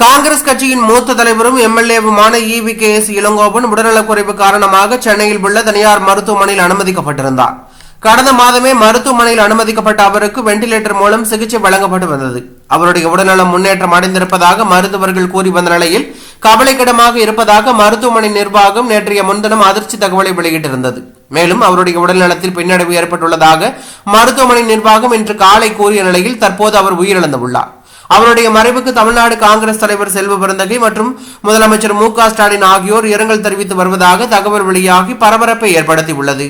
காங்கிரஸ் கட்சியின் மூத்த தலைவரும் எம்எல்ஏவுமான E V K S Elangovan உடல்நலக்குறைவு காரணமாக சென்னையில் உள்ள தனியார் மருத்துவமனையில் அனுமதிக்கப்பட்டிருந்தார். கடந்த மாதமே மருத்துவமனையில் அனுமதிக்கப்பட்ட அவருக்கு வெண்டிலேட்டர் மூலம் சிகிச்சை வழங்கப்பட்டு வந்தது. அவருடைய உடல்நலம் முன்னேற்றம் அடைந்திருப்பதாக மருத்துவர்கள் கூறி வந்த நிலையில் கவலைக்கிடமாக இருப்பதாக மருத்துவமனை நிர்வாகம் நேற்றைய முன்தினம் அதிர்ச்சி தகவலை வெளியிட்டிருந்தது. மேலும் அவருடைய உடல்நலத்தில் பின்னடைவு ஏற்பட்டுள்ளதாக மருத்துவமனை நிர்வாகம் இன்று காலை கூறிய நிலையில் தற்போது அவர் உயிரிழந்துள்ளார். அவருடைய மறைவுக்கு தமிழ்நாடு காங்கிரஸ் தலைவர் செல்வ பெருந்தகை மற்றும் முதலமைச்சர் மு க ஸ்டாலின் ஆகியோர் இரங்கல் தெரிவித்து வருவதாக தகவல் வெளியாகி பரபரப்பை ஏற்படுத்தியுள்ளது.